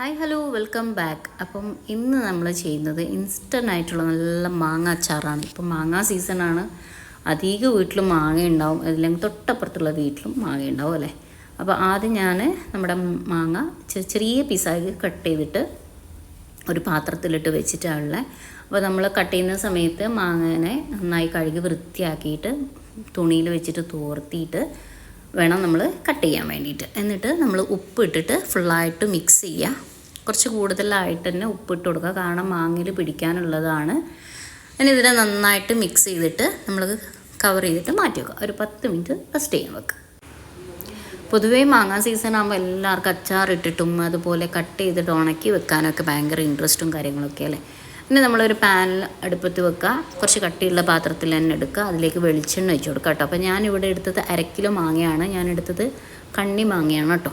Hi hello welcome back. അപ്പം ഇന്ന് നമ്മൾ ചെയ്യുന്നത് ഇൻസ്റ്റന്റ് ആയിട്ടുള്ള നല്ല മാങ്ങ അച്ചാറാണ്. ഇപ്പം മാങ്ങ സീസണാണ്. അധികം വീട്ടിലും മാങ്ങ ഉണ്ടാവും. അല്ലെങ്കിൽ തൊട്ടപ്പുറത്തുള്ള വീട്ടിലും മാങ്ങ ഉണ്ടാവും അല്ലേ? അപ്പോൾ ആദ്യം ഞാൻ നമ്മുടെ മാങ്ങ ചെറിയ പീസായി കട്ട് ചെയ്തിട്ട് ഒരു പാത്രത്തിലിട്ട് വെച്ചിട്ടാണുള്ളത് അപ്പോൾ നമ്മൾ കട്ട് ചെയ്യുന്ന സമയത്ത് മാങ്ങനെ നന്നായി കഴുകി വൃത്തിയാക്കിയിട്ട് തുണിയിൽ വെച്ചിട്ട് തോർത്തിയിട്ട് വേണം നമ്മൾ കട്ട് ചെയ്യാൻ വേണ്ടിയിട്ട്. എന്നിട്ട് നമ്മൾ ഉപ്പ് ഇട്ടിട്ട് ഫുള്ളായിട്ട് മിക്സ് ചെയ്യുക കുറച്ച് കൂടുതലായിട്ട് തന്നെ ഉപ്പിട്ട് കൊടുക്കുക. കാരണം മാങ്ങയിൽ പിടിക്കാനുള്ളതാണ്. ഇനി ഇതിനെ നന്നായിട്ട് മിക്സ് ചെയ്തിട്ട് നമ്മൾ കവർ ചെയ്തിട്ട് മാറ്റി വെക്കുക. ഒരു പത്ത് മിനിറ്റ് റെസ്റ്റ് ചെയ്യാൻ വെക്കുക. പൊതുവേ മാങ്ങ സീസൺ ആകുമ്പോൾ എല്ലാവർക്കും അച്ചാറിട്ടിട്ടും അതുപോലെ കട്ട് ചെയ്തിട്ട് ഉണക്കി വെക്കാനൊക്കെ ഭയങ്കര ഇൻട്രസ്റ്റും കാര്യങ്ങളൊക്കെ അല്ലേ? പിന്നെ നമ്മളൊരു പാനിൽ അടുപ്പത്ത് വെക്കുക. കുറച്ച് കട്ടിയുള്ള പാത്രത്തിൽ തന്നെ എടുക്കുക. അതിലേക്ക് വെളിച്ചെണ്ണ വെച്ച് കൊടുക്കുക കേട്ടോ. അപ്പോൾ ഞാനിവിടെ എടുത്തത് അരക്കിലോ കിലോ മാങ്ങയാണ്. ഞാൻ എടുത്തത് കണ്ണി മാങ്ങയാണ് കേട്ടോ.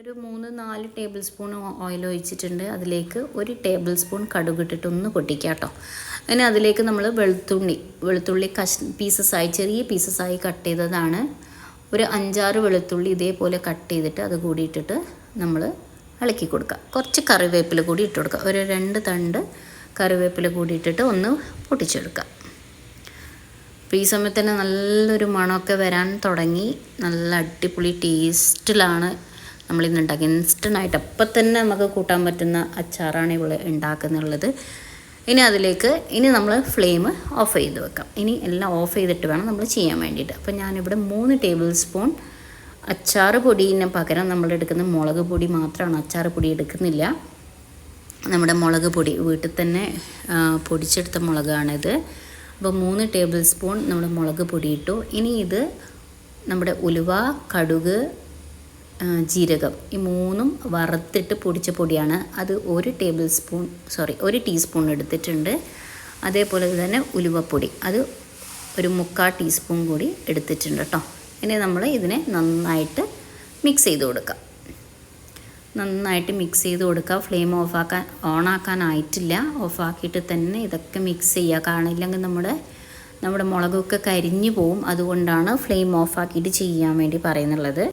ഒരു മൂന്ന് നാല് ടേബിൾ സ്പൂൺ ഓയിൽ ഒഴിച്ചിട്ടുണ്ട്. അതിലേക്ക് ഒരു ടേബിൾ സ്പൂൺ കടുകിട്ടിട്ട് ഒന്ന് പൊട്ടിക്കുക കേട്ടോ. അങ്ങനെ അതിലേക്ക് നമ്മൾ വെളുത്തുള്ളി വെളുത്തുള്ളി കഷ് പീസസായി ചെറിയ പീസസായി കട്ട് ചെയ്തതാണ്. ഒരു അഞ്ചാറ് വെളുത്തുള്ളി ഇതേപോലെ കട്ട് ചെയ്തിട്ട് അത് കൂടിയിട്ടിട്ട് നമ്മൾ ഇളക്കി കൊടുക്കുക. കുറച്ച് കറിവേപ്പില കൂടി ഇട്ട് കൊടുക്കുക. ഒരു രണ്ട് തണ്ട് കറിവേപ്പില കൂടി ഇട്ടിട്ട് ഒന്ന് പൊട്ടിച്ചെടുക്കുക. അപ്പോൾ ഈ സമയത്ത് തന്നെ നല്ലൊരു മണമൊക്കെ വരാൻ തുടങ്ങി. നല്ല അടിപൊളി ടേസ്റ്റിലാണ് നമ്മളിന്ന് ഉണ്ടാക്കി ഇൻസ്റ്റന്റായിട്ട് അപ്പം തന്നെ നമുക്ക് കൂട്ടാൻ പറ്റുന്ന അച്ചാറാണ് ഇവിടെ ഉണ്ടാക്കുന്നുള്ളത്. ഇനി അതിലേക്ക് ഇനി നമ്മൾ ഫ്ലെയിം ഓഫ് ചെയ്ത് വെക്കാം. ഇനി എല്ലാം ഓഫ് ചെയ്തിട്ട് വേണം നമ്മൾ ചെയ്യാൻ വേണ്ടിയിട്ട്. അപ്പോൾ ഞാനിവിടെ മൂന്ന് ടേബിൾ സ്പൂൺ അച്ചാറ് പൊടിന് പകരം നമ്മൾ എടുക്കുന്ന മുളക് പൊടി മാത്രമാണ് അച്ചാർ പൊടി എടുക്കുന്നില്ല. നമ്മുടെ മുളക് പൊടി വീട്ടിൽ തന്നെ പൊടിച്ചെടുത്ത മുളകാണിത്. അപ്പോൾ മൂന്ന് ടേബിൾ സ്പൂൺ നമ്മൾ മുളക് പൊടി ഇട്ടു. ഇനി ഇത് നമ്മുടെ ഉലുവ കടുക് ജീരകം ഈ മൂന്നും വറുത്തിട്ട് പൊടിച്ച പൊടിയാണ്. അത് ഒരു ടേബിൾ സ്പൂൺ സോറി ഒരു ടീസ്പൂൺ എടുത്തിട്ടുണ്ട്. അതേപോലെ തന്നെ ഉലുവപ്പൊടി അത് ഒരു മുക്കാൽ ടീസ്പൂൺ കൂടി എടുത്തിട്ടുണ്ട് കേട്ടോ. ഇനി നമ്മൾ ഇതിനെ നന്നായിട്ട് മിക്സ് ചെയ്ത് കൊടുക്കാം. നന്നായിട്ട് മിക്സ് ചെയ്ത് കൊടുക്കുക. ഫ്ലെയിം ഓഫാക്കാൻ ഓണാക്കാനായിട്ടില്ല ഓഫാക്കിയിട്ട് തന്നെ ഇതൊക്കെ മിക്സ് ചെയ്യുക. കാരണം ഇല്ലെങ്കിൽ നമ്മുടെ നമ്മുടെ മുളകൊക്കെ കരിഞ്ഞു പോവും. അതുകൊണ്ടാണ് ഫ്ലെയിം ഓഫാക്കിയിട്ട് ചെയ്യാൻ വേണ്ടി പറയുന്നുള്ളത്.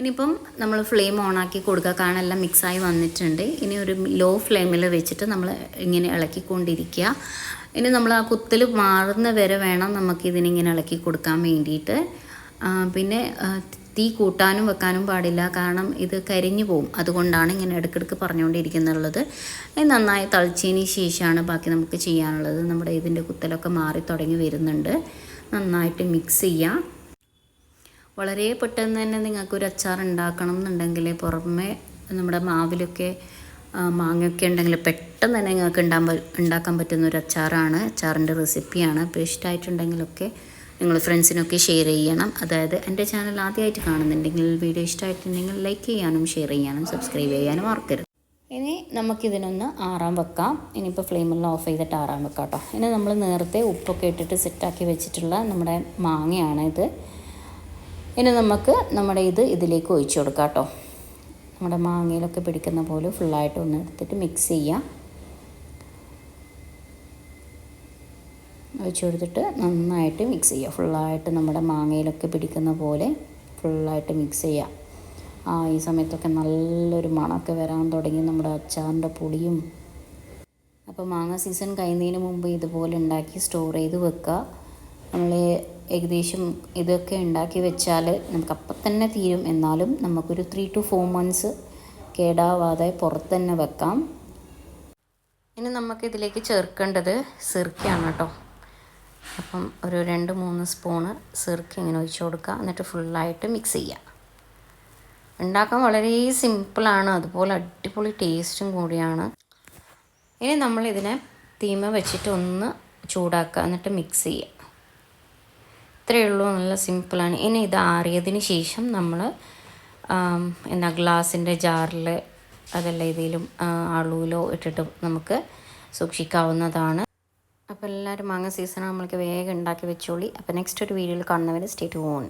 ഇനിയിപ്പം നമ്മൾ ഫ്ലെയിം ഓണാക്കി കൊടുക്കുക. കാരണം എല്ലാം മിക്സായി വന്നിട്ടുണ്ട്. ഇനി ഒരു ലോ ഫ്ലെയിമിൽ വെച്ചിട്ട് നമ്മൾ ഇങ്ങനെ ഇളക്കിക്കൊണ്ടിരിക്കുക. ഇനി നമ്മൾ ആ കുത്തൽ മാറുന്ന വരെ വേണം നമുക്ക് ഇതിനിങ്ങനെ ഇളക്കി കൊടുക്കാൻ വേണ്ടിയിട്ട്. പിന്നെ തീ കൂട്ടാനും വെക്കാനും പാടില്ല. കാരണം ഇത് കരിഞ്ഞു പോവും. അതുകൊണ്ടാണ് ഇങ്ങനെ ഇടയ്ക്കിടയ്ക്ക് പറഞ്ഞുകൊണ്ടിരിക്കുന്നുള്ളത്. നന്നായി തളിച്ചതിന് ശേഷമാണ് ബാക്കി നമുക്ക് ചെയ്യാനുള്ളത്. നമ്മുടെ ഇതിന്റെ കുത്തലൊക്കെ മാറി തുടങ്ങി വരുന്നുണ്ട്. നന്നായിട്ട് മിക്സ് ചെയ്യാം. വളരെ പെട്ടെന്ന് തന്നെ നിങ്ങൾക്കൊരു അച്ചാർ ഉണ്ടാക്കണം എന്നുണ്ടെങ്കിൽ പുറമെ നമ്മുടെ മാവിലൊക്കെ മാങ്ങയൊക്കെ ഉണ്ടെങ്കിൽ പെട്ടെന്ന് തന്നെ നിങ്ങൾക്ക് ഉണ്ടാക്കാൻ പറ്റുന്ന ഒരു അച്ചാറാണ്. അച്ചാറിന്റെ റെസിപ്പിയാണ്. അപ്പോൾ ഇഷ്ടമായിട്ടുണ്ടെങ്കിലൊക്കെ നിങ്ങൾ ഫ്രണ്ട്സിനൊക്കെ ഷെയർ ചെയ്യണം. അതായത് എന്റെ ചാനൽ ആദ്യമായിട്ട് കാണുന്നുണ്ടെങ്കിൽ വീഡിയോ ഇഷ്ടമായിട്ടുണ്ടെങ്കിൽ ലൈക്ക് ചെയ്യാനും ഷെയർ ചെയ്യാനും സബ്സ്ക്രൈബ് ചെയ്യാനും മറക്കരുത്. ഇനി നമുക്കിതിനൊന്ന് ആറാൻ വെക്കാം. ഇനിയിപ്പോൾ ഫ്ലെയിമെല്ലാം ഓഫ് ചെയ്തിട്ട് ആറാൻ വെക്കാം കേട്ടോ. ഇനി നമ്മൾ നേരത്തെ ഉപ്പൊക്കെ ഇട്ടിട്ട് സെറ്റാക്കി വെച്ചിട്ടുള്ള നമ്മുടെ മാങ്ങയാണ് ഇത് ഇനി നമുക്ക് നമ്മുടെ ഇത് ഇതിലേക്ക് ഒഴിച്ചു കൊടുക്കാം കേട്ടോ. നമ്മുടെ മാങ്ങയിലൊക്കെ പിടിക്കുന്ന പോലെ ഫുള്ളായിട്ട് ഒന്ന് എടുത്തിട്ട് മിക്സ് ചെയ്യാം. ഒഴിച്ചു കൊടുത്തിട്ട് നന്നായിട്ട് മിക്സ് ചെയ്യുക ഫുള്ളായിട്ട് നമ്മുടെ മാങ്ങയിലൊക്കെ പിടിക്കുന്ന പോലെ ഫുള്ളായിട്ട് മിക്സ് ചെയ്യുക ആ ഈ സമയത്തൊക്കെ നല്ലൊരു മണമൊക്കെ വരാൻ തുടങ്ങി നമ്മുടെ അച്ചാറിന്റെ പൊടിയും. അപ്പോൾ മാങ്ങ സീസൺ കഴിയുന്നതിന് മുമ്പ് ഇതുപോലെ ഉണ്ടാക്കി സ്റ്റോർ ചെയ്ത് വെക്കുക. നമ്മൾ ഏകദേശം ഇതൊക്കെ ഉണ്ടാക്കി വെച്ചാൽ നമുക്ക് അപ്പം തന്നെ തീരും. എന്നാലും നമുക്കൊരു ത്രീ ടു ഫോർ മന്ത്സ് കേടാവാതെ പുറത്ത് തന്നെ വെക്കാം. ഇനി നമുക്ക് ഇതിലേക്ക് ചേർക്കേണ്ടത് സിർക്കയാണ് കേട്ടോ. അപ്പം ഒരു രണ്ട് മൂന്ന് സ്പൂണ് സിർക്ക ഇങ്ങനെ ഒഴിച്ച് കൊടുക്കുക. എന്നിട്ട് ഫുള്ളായിട്ട് മിക്സ് ചെയ്യുക. ഉണ്ടാക്കാൻ വളരെ സിമ്പിളാണ്. അതുപോലെ അടിപൊളി ടേസ്റ്റും കൂടിയാണ്. ഇനി നമ്മളിതിനെ തീമ വെച്ചിട്ട് ഒന്ന് ചൂടാക്കുക. എന്നിട്ട് മിക്സ് ചെയ്യുക. ഇത്രയേ ഉള്ളൂ നല്ല സിമ്പിളാണ്. ഇനി ഇത് ആറിയതിന് ശേഷം നമ്മൾ എന്താ ഗ്ലാസിന്റെ ജാറിൽ അതല്ല ഏതെങ്കിലും അളൂലോ ഇട്ടിട്ട് നമുക്ക് സൂക്ഷിക്കാവുന്നതാണ്. അപ്പോൾ എല്ലാവരും മാങ്ങ സീസൺ നമ്മൾക്ക് വേഗം ഉണ്ടാക്കി വെച്ചോളി. അപ്പോൾ നെക്സ്റ്റ് ഒരു വീഡിയോയിൽ കാണുന്നവരെ സ്റ്റേറ്റ് ഓൺ